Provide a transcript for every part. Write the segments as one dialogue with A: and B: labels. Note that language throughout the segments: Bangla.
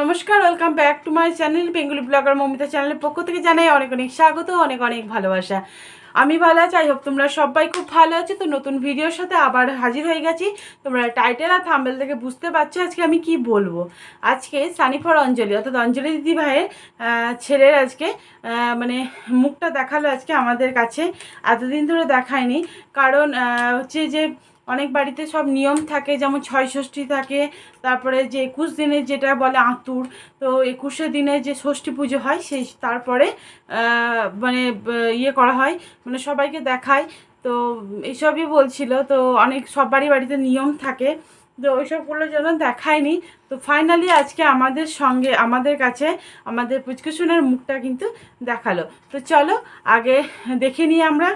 A: নমস্কার welcome back to my channel Bengali blogger Momita চ্যানেলের পক্ষ থেকে জানাই অনেক অনেক স্বাগত, অনেক অনেক ভালোবাসা। আমি ভালো আছি আই হোপ তোমরা সবাই খুব ভালো আছো, তো নতুন ভিডিওর সাথে আবার হাজির হয়ে গেছি। তোমরা টাইটেল আর থাম্বেল থেকে বুঝতে পারছ আজকে আমি কি বলব। আজকে সানি ফর অঞ্জলি, অর্থাৎ অঞ্জলি দিদি ভাইয়ের ছেলের আজকে মানে মুখটা দেখাল আজকে আমাদের কাছে। এতদিন ধরে দেখায়নি, কারণ হচ্ছে যে অনেক বাড়িতে সব নিয়ম থাকে, যেমন ছয় ষষ্ঠী থাকে, তারপরে যে একুশ দিনের যেটা বলে আঁতুর, তো একুশে দিনে যে ষষ্ঠী পুজো হয়, সেই তারপরে মানে ইয়ে করা হয় মানে সবাইকে দেখায়, তো এইসবই বলছিল, তো অনেক, সব বাড়ি বাড়িতে নিয়ম থাকে, তো ওইসবগুলোর জন্য দেখায়নি, তো ফাইনালি আজকে আমাদের সঙ্গে, আমাদের কাছে, আমাদের পুচকুসুনের মুখটা কিন্তু দেখাল, তো চলো আগে দেখে নিই আমরা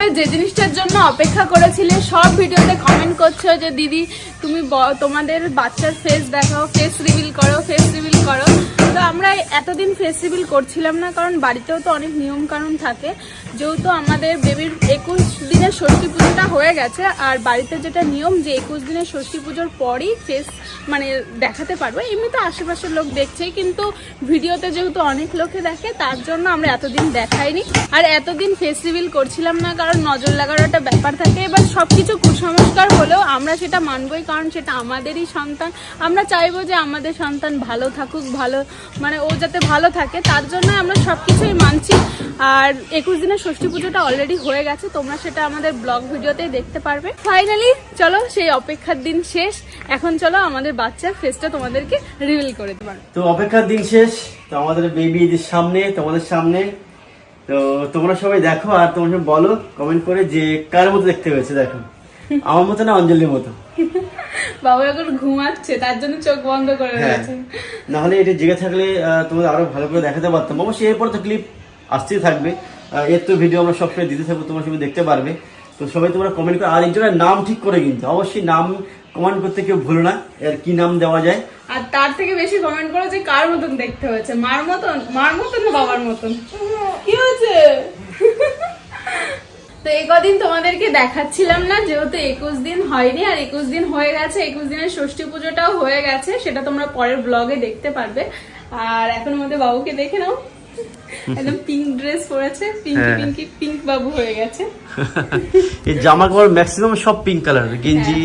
B: যে জিনিসটার জন্য অপেক্ষা করেছিলে, সব ভিডিওতে কমেন্ট করছ যে, দিদি, তুমি তোমাদের বাচ্চার ফেস দেখাও ফেস রিভিল করো ফেস রিভিল করো। তো আমরা এতদিন ফেস রিভিল করছিলাম না, কারণ বাড়িতেও তো অনেক নিয়ম কানুন থাকে। যেহেতু আমাদের বেবির একুশ দিনের ষষ্ঠী পুজোটা হয়ে গেছে, আর বাড়িতে যেটা নিয়ম যে একুশ দিনের ষষ্ঠী পুজোর পরই ফেস মানে দেখাতে পারব এমনিতে আশেপাশের লোক দেখছেই, কিন্তু ভিডিওতে যেহেতু অনেক লোকে দেখে, তার জন্য আমরা এতদিন দেখাইনি। আর এতদিন ফেস রিভিল করছিলাম না, কারণ নজর লাগার একটা ব্যাপার থাকে। এবার সব কিছু কুসংস্কার হলেও আমরা সেটা মানবই, কারণ সেটা আমাদেরই সন্তান। আমরা চাইব যে আমাদের সন্তান ভালো থাকুক, ভালো মানে ও যাতে ভালো থাকে, তার জন্য আমরা সবকিছুই মানছি। আর একুশ দিনের ষষ্ঠী পুজোটা অলরেডি হয়ে গেছে, তোমরা সেটা আমাদের ব্লগ ভিডিওতেই দেখতে পারবে। ফাইনালি চলো সেই অপেক্ষার দিন শেষ। এখন চলো আমাদের বাচ্চার ফেসটা তোমাদেরকে রিভিল করে দেবো
C: তো অপেক্ষার দিন শেষ, তো আমাদের বেবি সামনে, তোমাদের সামনে। তো তোমরা সবাই দেখো, আর তোমরা বলো কমেন্ট করে যে কার মতো দেখতে হয়েছে, দেখো। আমার মতো না অঞ্জলির মতো?
B: বাবু এখন ঘুমাচ্ছে তার জন্য চোখ বন্ধ করে
C: হ্যাঁ। নাহলে এটা জেগে থাকলে তোমাদের আরও ভালো করে দেখাতে পারতাম। অবশ্যই এরপর তো ক্লিপ আসতেই থাকবে। এর তো ভিডিও আমরা সবসময় দিতে থাকব তোমরা সবাই দেখতে পারবে। তো সবাই তোমরা কমেন্ট করে আর একজনের নাম ঠিক করে কিন্তু। অবশ্যই নাম কমেন্ট করতে কেউ ভুলো না এর কি নাম দেওয়া যায়।
B: আর তার থেকে বেশি কমেন্ট করো যে কার মতন দেখতে হয়েছে। মার মতন মার মতন না বাবার মতন? কি হয়েছে? তো এই কদিন তোমাদেরকে দেখাচ্ছিলাম না যেহেতু একুশ দিন হয়নি আর একুশ দিন হয়ে গেছে একুশ দিনের ষষ্ঠী পুজোটাও হয়ে গেছে সেটা তোমরা পরের ব্লগে দেখতে পারবে। আর এখন আমাদের বাবুকে দেখে নাও। একদম পিঙ্ক ড্রেস পরেছে পিঙ্কি
C: হ্যাঁ।
B: পিঙ্কি পিঙ্ক বাবু হয়ে গেছে।
C: এই জামা কাপড় ম্যাক্সিমাম সব পিঙ্ক কালার গেঞ্জি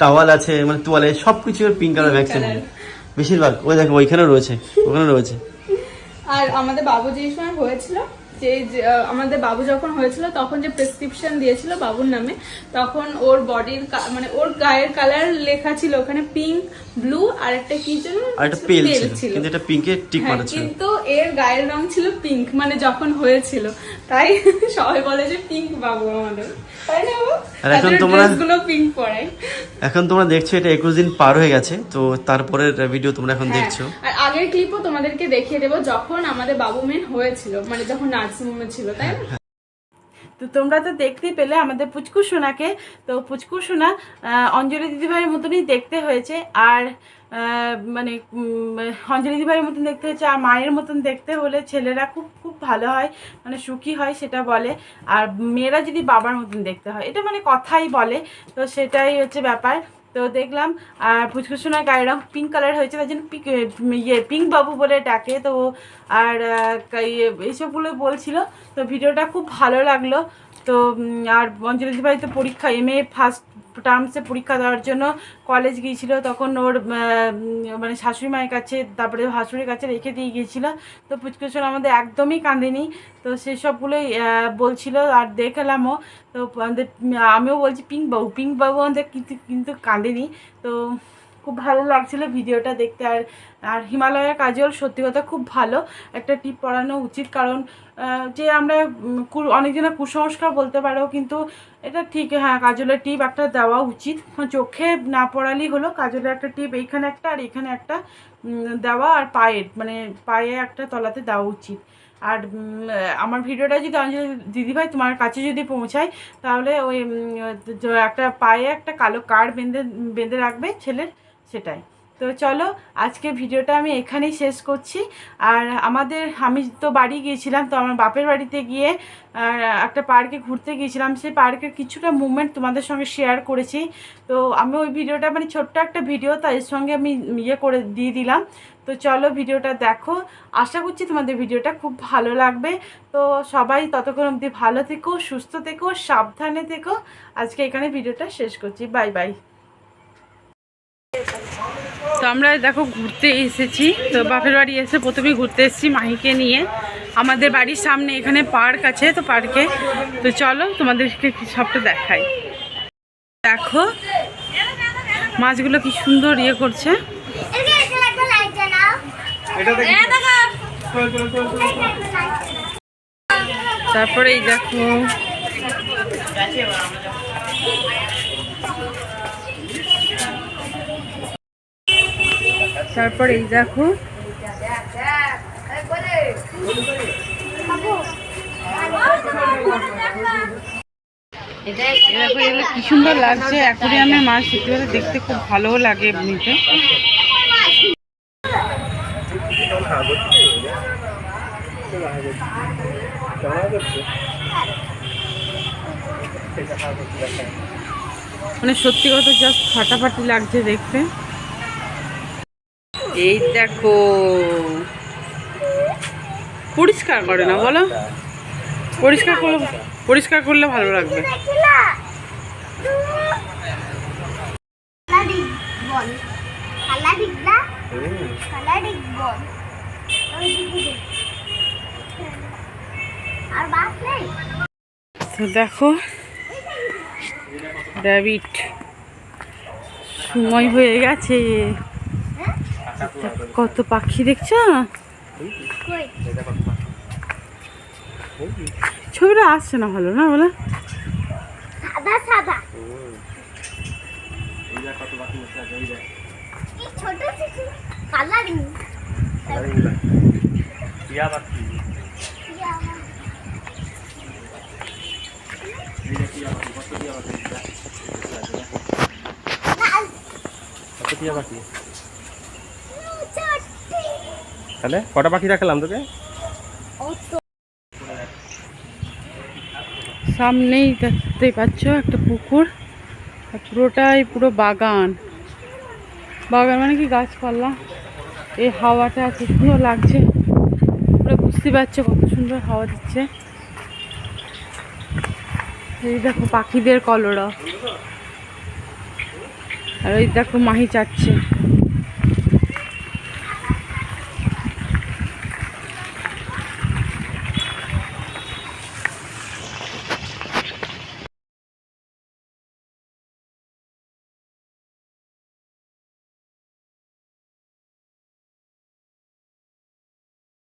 C: টাওয়াল আছে মানে তোয়ালে সব কিছু পিঙ্ক কালার ম্যাক্সিমাম বেশিরভাগ ওই দেখো ওইখানে রয়েছে ওখানে রয়েছে।
B: আর আমাদের বাবু যে সময় হয়েছিল যে আমাদের বাবু যখন হয়েছিল তখন যে প্রেসক্রিপশন দিয়েছিল বাবুর নামে তখন ওর বডির মানে ওর গায়ের কালার লেখা ছিল ওখানে পিঙ্ক ব্লু আর একটা কি যেন
C: একটা পেল ছিল কিন্তু এটা পিঙ্কে টিক
B: হ্যাঁ,
C: মারা ছিল
B: কিন্তু এর গায়ের রং ছিল পিঙ্ক মানে যখন হয়েছিল। তাই সবাই বলে যে পিঙ্ক বাবু আমাদের।
C: আর এখন তোমরা- এখন দেখছ এটা একুশ দিন পার হয়ে গেছে তো তারপরের ভিডিও তোমরা এখন
B: হ্যাঁ,
C: দেখছ।
B: আর আগের ক্লিপও তোমাদেরকে দেখিয়ে দেবো যখন আমাদের বাবু মেন হয়েছিল মানে যখন নার্সিং হোমে ছিল তাই না?
A: তো তোমরা তো দেখতেই পেলে আমাদের পুচকু সোনাকে। তো পুচকু সোনা অঞ্জলি দিদিভাইয়ের মতনই দেখতে হয়েছে আর মানে অঞ্জলি দিদিভাইয়ের মতন দেখতে হয়েছে আর মায়ের মতন দেখতে হলে ছেলেরা খুব খুব ভালো হয় মানে সুখী হয় সেটা বলে। আর মেয়েরা যদি বাবার মতন দেখতে হয়, এটা মানে কথাই বলে। তো সেটাই হচ্ছে ব্যাপার। তো দেখলাম, আর ফুচকুসোনার গায়ের রং পিঙ্ক কালার হয়েছে, তার জন্য পিঙ্ক ইয়ে পিঙ্ক বাবু বলে ডাকে। তো আর ইয়ে এইসবগুলো বলছিল। তো ভিডিওটা খুব ভালো লাগল। তো আর অঞ্জলি ভাই তো পরীক্ষা এম এ ফার্স্ট টার্মসে পরীক্ষা দেওয়ার জন্য কলেজ গিয়েছিল, তখন ওর মানে শাশুড়ি মায়ের কাছে, তারপরে শাশুড়ির কাছে রেখে দিয়ে গিয়েছিল। তো পুচকুচন আমাদের একদমই কাঁদেনি। তো সেসবগুলোই বলছিল আর দেখলামও তো আমাদের, আমিও বলছি, পিঙ্ক বাবু পিঙ্ক বাবু আমাদের কিন্তু কিন্তু কাঁদেনি। তো খুব ভালো লাগছিল ভিডিওটা দেখতে। আর আর হিমালয়ের কাজল, সত্যি কথা খুব ভালো একটা টিপ পড়ানো উচিত। কারণ যে আমরা অনেকজনের কুসংস্কার বলতে পারো, কিন্তু এটা ঠিক হ্যাঁ কাজলের টিপ একটা দেওয়া উচিত। চোখে না পড়ালেই হলো, কাজলের একটা টিপ এইখানে একটা আর এখানে একটা দেওয়া আর পায়ের মানে পায়ে একটা তলাতে দেওয়া উচিত। আর আমার ভিডিওটা যদি অঞ্জলি দিদিভাই তোমার কাছে যদি পৌঁছায়, তাহলে ওই একটা পায়ে একটা কালো কার্ড বেঁধে বেঁধে রাখবে ছেলের। সেটাই। তো চলো আজকে ভিডিওটা আমি এখানেই শেষ করছি। আর আমাদের, আমি তো বাড়ি গিয়েছিলাম, তো আমার বাপের বাড়িতে গিয়ে একটা পার্কে ঘুরতে গিয়েছিলাম। সেই পার্কের কিছুটা মুভমেন্ট তোমাদের সঙ্গে শেয়ার করেছি। তো আমি ওই ভিডিওটা মানে ছোট্ট একটা ভিডিও, তাই এর সঙ্গে আমি ইয়ে করে দিয়ে দিলাম। তো চলো ভিডিওটা দেখো। আশা করছি তোমাদের ভিডিওটা খুব ভালো লাগবে। তো সবাই ততক্ষণ অবধি ভালো থেকো, সুস্থ থেকো, সাবধানে থেকো। আজকে এখানে ভিডিওটা শেষ করছি। Bye bye. তো আমরা দেখো ঘুরতে এসেছি। তো বাপের বাড়ি এসে প্রথমেই ঘুরতে এসেছি মাহিকে নিয়ে। আমাদের বাড়ির সামনে এখানে পার্ক আছে তো পার্কে। তো চলো তোমাদেরকে সবটা দেখাই। দেখো মাছগুলো কি সুন্দর ইয়ে করছে। তারপরে এই দেখো। তারপরে এই দেখো। কি সুন্দর লাগছে। অ্যাকোরিয়ামে মাছ সত্যি দেখতে খুব ভালোও লাগে এমনিতে। মানে সত্যি কথা জাস্ট ফাটাফাটি লাগছে দেখতে। এই দেখো। পরিষ্কার করে না, বলো। পরিষ্কার করলে পরিষ্কার করলে ভালো লাগবে। তো দেখো র্যাবিট সময় হয়ে গেছে। কত পাখি দেখছ?
D: কই
A: ছবিটা আসছে না ভালো না বলে?
D: সাদা সাদা। এই ছোট শিশু কালারিং।
E: তাহলে কটা পাখি রাখলাম তোকে?
A: সামনেই দেখতে পাচ্ছ একটা পুকুর পুরোটাই পুরো বাগান। বাগান মানে কি? গাছপালা। এই হাওয়াটা এত সুন্দর লাগছে। পুরো বুঝতে পারছ কত সুন্দর হাওয়া দিচ্ছে। এই দেখো পাখিদের কলরব। আর ওই দেখো মাহি চাচ্ছে